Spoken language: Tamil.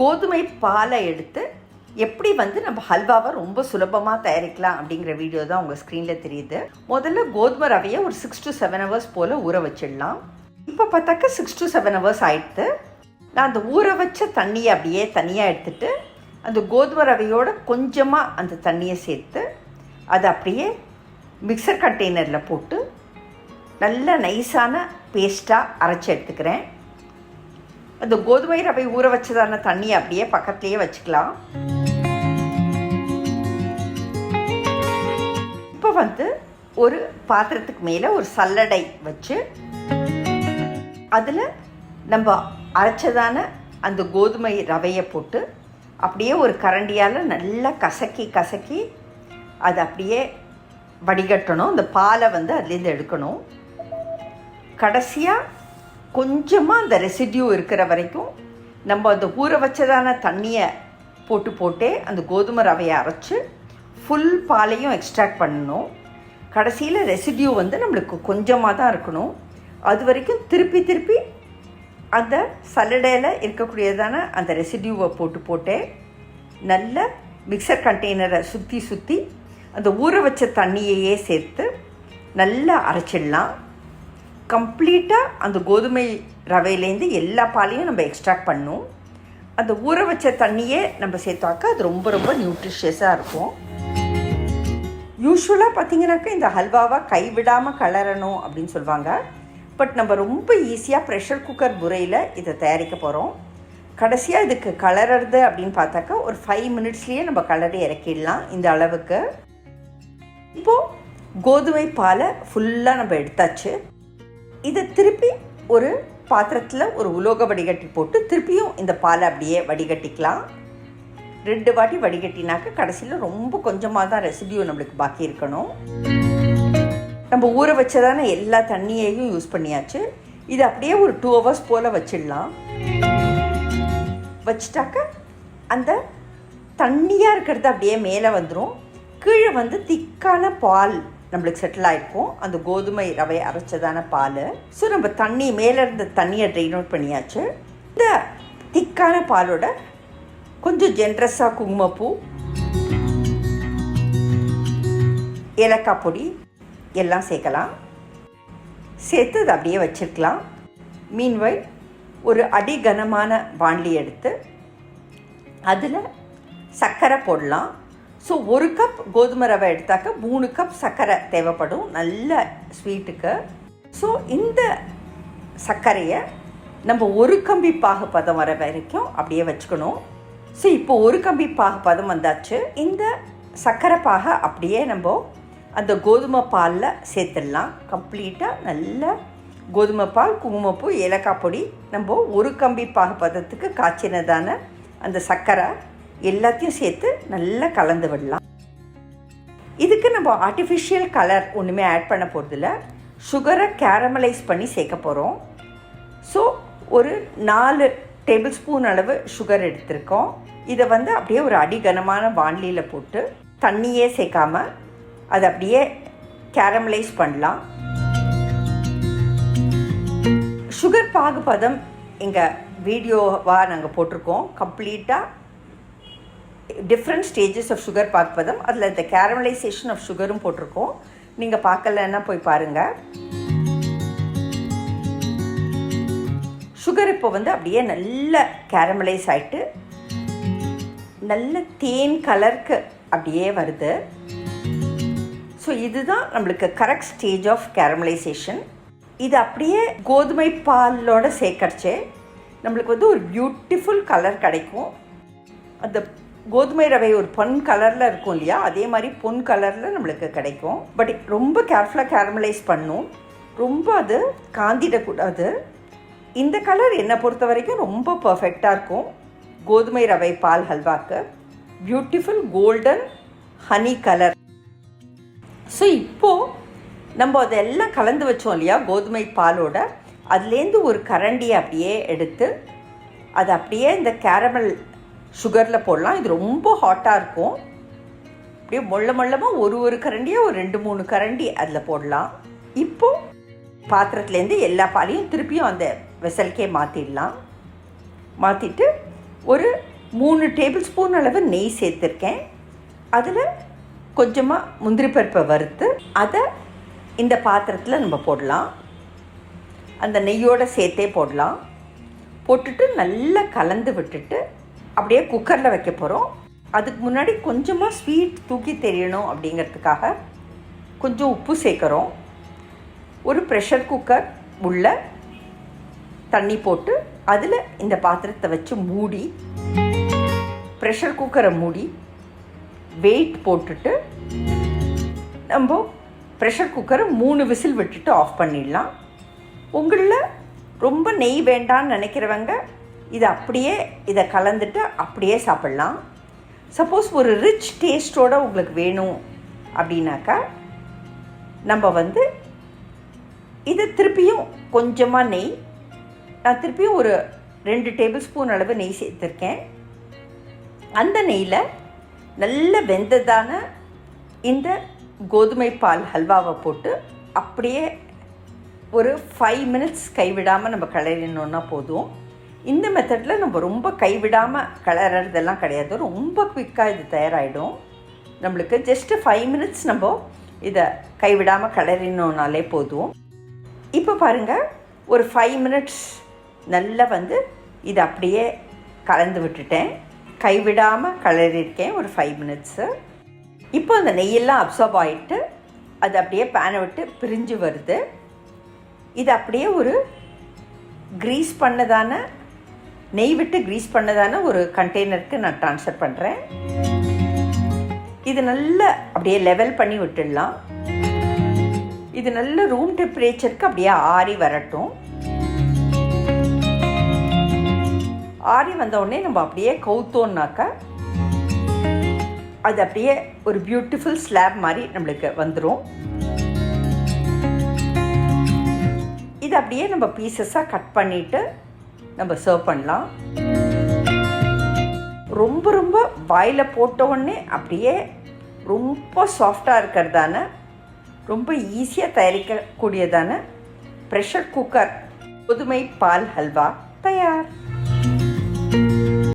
கோதுமை பாலை எடுத்து எப்படி வந்து நம்ம ஹல்வாவை ரொம்ப சுலபமாக தயாரிக்கலாம் அப்படிங்கிற வீடியோ தான் உங்கள் ஸ்க்ரீனில் தெரியுது. முதல்ல கோதுமை ரவையை ஒரு சிக்ஸ் டு செவன் ஹவர்ஸ் போல் ஊற வச்சிடலாம். இப்போ பார்த்தாக்க சிக்ஸ் டு செவன் ஹவர்ஸ் ஆயிடுத்து. நான் அந்த ஊற வச்ச தண்ணியை அப்படியே தனியாக எடுத்துட்டு அந்த கோதுமை ரவையோட கொஞ்சமாக அந்த தண்ணியை சேர்த்து அதை அப்படியே மிக்சர் கண்டெய்னரில் போட்டு நல்ல நைஸான பேஸ்ட்டாக அரைச்சி எடுத்துக்கிறேன். அந்த கோதுமை ரவை ஊற வச்சதான தண்ணி அப்படியே பக்கத்துலேயே வச்சுக்கலாம். இப்போ வந்து ஒரு பாத்திரத்துக்கு மேலே ஒரு சல்லடை வச்சு அதில் நம்ம அரைச்சதான அந்த கோதுமை ரவையை போட்டு அப்படியே ஒரு கரண்டியால் நல்லா கசக்கி கசக்கி அதை அப்படியே வடிகட்டணும். அந்த பாலை வந்து அதுலேருந்து எடுக்கணும். கடைசியாக கொஞ்சமாக அந்த ரெசிடியூ இருக்கிற வரைக்கும் நம்ம அந்த ஊற வச்சதான தண்ணியை போட்டு போட்டே அந்த கோதுமை ரவையை அரைச்சி ஃபுல் பாலையும் எக்ஸ்ட்ராக்ட் பண்ணணும். கடைசியில் ரெசிடியூ வந்து நம்மளுக்கு கொஞ்சமாக தான் இருக்கணும். அது வரைக்கும் திருப்பி திருப்பி அந்த சல்லடையில் இருக்கக்கூடியதான அந்த ரெசிடியூவை போட்டு போட்டே நல்ல மிக்சர் கண்டெய்னரை சுற்றி சுற்றி அந்த ஊற வச்ச தண்ணியையே சேர்த்து நல்லா அரைச்சிடலாம். கம்ப்ளீட்டாக அந்த கோதுமை ரவையிலேருந்து எல்லா பாலையும் நம்ம எக்ஸ்ட்ராக்ட் பண்ணும். அந்த ஊற வச்ச தண்ணியே நம்ம சேர்த்தாக்கா அது ரொம்ப ரொம்ப நியூட்ரிஷியஸாக இருக்கும். யூஸ்வலாக பார்த்தீங்கன்னாக்கா இந்த ஹல்வாவை கைவிடாமல் கலரணும் அப்படின்னு சொல்லுவாங்க பட் நம்ம ரொம்ப ஈஸியாக ப்ரெஷர் குக்கர் முறையில் இதை தயாரிக்க போகிறோம் கடைசியாக இதுக்கு கலர்றது அப்படின்னு பார்த்தாக்கா ஒரு ஃபைவ் மினிட்ஸ்லேயே நம்ம கலரை இறக்கிடலாம் இந்த அளவுக்கு. இப்போது கோதுமை பாலை ஃபுல்லாக நம்ம எடுத்தாச்சு. இதை திருப்பி ஒரு பாத்திரத்தில் ஒரு உலோக வடிகட்டி போட்டு திருப்பியும் இந்த பாலை அப்படியே வடிகட்டிக்கலாம். ரெண்டு வாட்டி வடிகட்டினாக்க கடைசியில் ரொம்ப கொஞ்சமாக தான் ரெசிடியூ நம்மளுக்கு பாக்கி இருக்கணும். நம்ம ஊற வச்சதான எல்லா தண்ணியையும் யூஸ் பண்ணியாச்சு. இது அப்படியே ஒரு டூ ஹவர்ஸ் போல் வச்சிடலாம். வச்சிட்டாக்க அந்த தண்ணியாக இருக்கிறது அப்படியே மேலே வந்துடும் கீழே வந்து திக்கான பால் நம்மளுக்கு செட்டில் ஆகிருக்கும் அந்த கோதுமை ரவை அரைச்சதான பால் ஸோ நம்ம தண்ணி மேலே இருந்த தண்ணியை ட்ரெயின் அவுட் பண்ணியாச்சு. இந்த திக்கான பாலோட கொஞ்சம் ஜென்ரஸாக குங்குமப்பூ ஏலக்காய் பொடி எல்லாம் சேர்க்கலாம். சேர்த்து அதை அப்படியே வச்சுருக்கலாம். மீன்வை ஒரு அடி கனமான வாண்லி எடுத்து அதில் சர்க்கரை போடலாம். ஸோ ஒரு கப் கோதுமை ரவை எடுத்தாக்க மூணு கப் சர்க்கரை தேவைப்படும். நல்ல ஸ்வீட்டுக்கு ஸோ இந்த சர்க்கரையை நம்ம ஒரு கம்பி பாகு பதம் வர வரைக்கும் அப்படியே வச்சுக்கணும். ஸோ இப்போ ஒரு கம்பி பாகு பதம் வந்தாச்சு. இந்த சர்க்கரை பாகை அப்படியே நம்ம அந்த கோதுமை பாலில் சேர்த்துடலாம். கம்ப்ளீட்டாக நல்ல கோதுமை பால் குங்குமப்பூ ஏலக்காய் பொடி நம்ம ஒரு கம்பி பாகு பதத்துக்கு காய்ச்சினதான அந்த சர்க்கரை. எல்லாத்தையும் சேர்த்து நல்லா கலந்து விடலாம். இதுக்கு நம்ம ஆர்டிஃபிஷியல் கலர் ஒன்றுமே ஆட் பண்ண போகிறதில்ல சுகரை கேரமலைஸ் பண்ணி சேர்க்க போகிறோம் ஸோ ஒரு நாலு டேபிள் ஸ்பூன் அளவு சுகர் எடுத்திருக்கோம். இதை வந்து அப்படியே ஒரு அடிகனமான வாண்லியில் போட்டு தண்ணியே சேர்க்காம அதை அப்படியே கேரமலைஸ் பண்ணலாம். சுகர் பாகுபதம் எங்கள் வீடியோவாக நாங்கள் போட்டிருக்கோம். கம்ப்ளீட்டாக டிஃப்ரெண்ட் ஸ்டேஜஸ் ஆஃப் சுகர் பார்ப்பதும் அதில் இந்த கேரமலைசேஷன் ஆஃப் சுகரும் போட்டிருக்கோம். நீங்கள் பார்க்கலன்னா போய் பாருங்கள் சுகர் இப்போ வந்து அப்படியே நல்ல கேரமலைஸ் ஆகிட்டு நல்ல தேன் கலருக்கு அப்படியே வருது. ஸோ இதுதான் நம்மளுக்கு கரெக்ட் ஸ்டேஜ் ஆஃப் கேரமலைசேஷன் இது அப்படியே கோதுமை பாலோட சேர்க்கறச்சே நம்மளுக்கு வந்து ஒரு பியூட்டிஃபுல் கலர் கிடைக்கும். அந்த கோதுமை ரவை ஒரு பொன் கலரில் இருக்கும் இல்லையா? அதே மாதிரி பொன் கலரில் நம்மளுக்கு கிடைக்கும். பட் ரொம்ப கேர்ஃபுல்லாக கேரமலைஸ் பண்ணும். ரொம்ப அது காந்திடக்கூடாது. இந்த கலர் என்னை பொறுத்த வரைக்கும் ரொம்ப பர்ஃபெக்டாக இருக்கும். கோதுமை ரவை பால் ஹல்வாக்கு. Beautiful golden honey colour so இப்போது நம்ம அதெல்லாம் கலந்து வச்சோம் இல்லையா? கோதுமை பாலோட. அதுலேருந்து ஒரு கரண்டியை அப்படியே எடுத்து அதை அப்படியே இந்த கேரமல் சுகரில் போடலாம். இது ரொம்ப ஹாட்டாக இருக்கும். அப்படியே மொள்ள மொள்ளமாக ஒரு ஒரு கரண்டியாக ஒரு ரெண்டு மூணு கரண்டி அதில் போடலாம். இப்போது பாத்திரத்துலேருந்து எல்லா பாலையும் திருப்பியும் அந்த வெசல்கே மாற்றிடலாம் மாற்றிட்டு ஒரு மூணு டேபிள் ஸ்பூன் அளவு நெய் சேர்த்துருக்கேன். அதில் கொஞ்சமாக முந்திரி பருப்பை வறுத்து அதை இந்த பாத்திரத்தில் நம்ம போடலாம். அந்த நெய்யோடு சேர்த்தே போடலாம். போட்டுட்டு நல்லா கலந்து விட்டுட்டு அப்படியே குக்கரில் வைக்க போகிறோம் அதுக்கு முன்னாடி கொஞ்சமாக ஸ்வீட் தூக்கி தெரியணும் அப்படிங்கிறதுக்காக கொஞ்சம் உப்பு சேர்க்குறோம். ஒரு ப்ரெஷர் குக்கர் உள்ள தண்ணி போட்டு அதில் இந்த பாத்திரத்தை வச்சு மூடி ப்ரெஷர் குக்கரை மூடி வெயிட் போட்டுட்டு நம்ம ப்ரெஷர் குக்கரை மூணு விசில் விட்டுட்டு ஆஃப் பண்ணிடலாம். உங்களில் ரொம்ப நெய் வேண்டான்னு நினைக்கிறவங்க இதை அப்படியே இதை கலந்துட்டு அப்படியே சாப்பிட்லாம். சப்போஸ் ஒரு ரிச் டேஸ்ட்டோடு உங்களுக்கு வேணும் அப்படின்னாக்கா நம்ம வந்து இது திருப்பியும் கொஞ்சமாக நெய் நான் திருப்பியும் ஒரு ரெண்டு டேபிள் ஸ்பூன் அளவு நெய் சேர்த்துருக்கேன். அந்த நெய்யில் நல்ல வெந்ததான இந்த கோதுமை பால் ஹல்வாவை போட்டு அப்படியே ஒரு ஃபைவ் மினிட்ஸ் கைவிடாமல் நம்ம கிளறினோன்னா போதும். இந்த மெத்தடில் நம்ம ரொம்ப கைவிடாமல் கலர்றதெல்லாம் கிடையாது. ரொம்ப குவிக்காக இது தயாராகிடும் நம்மளுக்கு ஜஸ்ட்டு ஃபைவ் மினிட்ஸ் நம்ம இதை கைவிடாமல் கிளறினோனாலே போதும். இப்போ பாருங்கள் ஒரு ஃபைவ் மினிட்ஸ் நல்லா வந்து இதை அப்படியே கலந்து விட்டுட்டேன். கைவிடாமல் கலரிருக்கேன் ஒரு ஃபைவ் மினிட்ஸு இப்போ அந்த நெய்யெல்லாம் அப்சர்வ் ஆகிட்டு அது அப்படியே பேனை விட்டு பிரிஞ்சு வருது. இது அப்படியே ஒரு க்ரீஸ் பண்ணதான நெய் விட்டு க்ரீஸ் பண்ணதான ஒரு கண்டெய்னருக்கு நான் ட்ரான்ஸ்ஃபர் பண்ணுறேன் இது நல்லா அப்படியே லெவல் பண்ணி விட்டுடலாம். இது நல்ல ரூம் டெம்பரேச்சருக்கு அப்படியே ஆறி வரட்டும். ஆறி வந்த உடனே நம்ம அப்படியே கவுத்தோம்னாக்கா அது அப்படியே ஒரு பியூட்டிஃபுல் ஸ்லாப் மாதிரி நம்மளுக்கு வந்துடும் இது அப்படியே நம்ம பீசஸாக கட் பண்ணிவிட்டு நம்ம சர்வ் பண்ணலாம். ரொம்ப ரொம்ப வாயில் போட்டவுடனே அப்படியே ரொம்ப சாஃப்டாக இருக்கிறதான ரொம்ப ஈஸியாக தயாரிக்கக்கூடியதான ப்ரெஷர் குக்கர் புதுமை பால் ஹல்வா தயார்.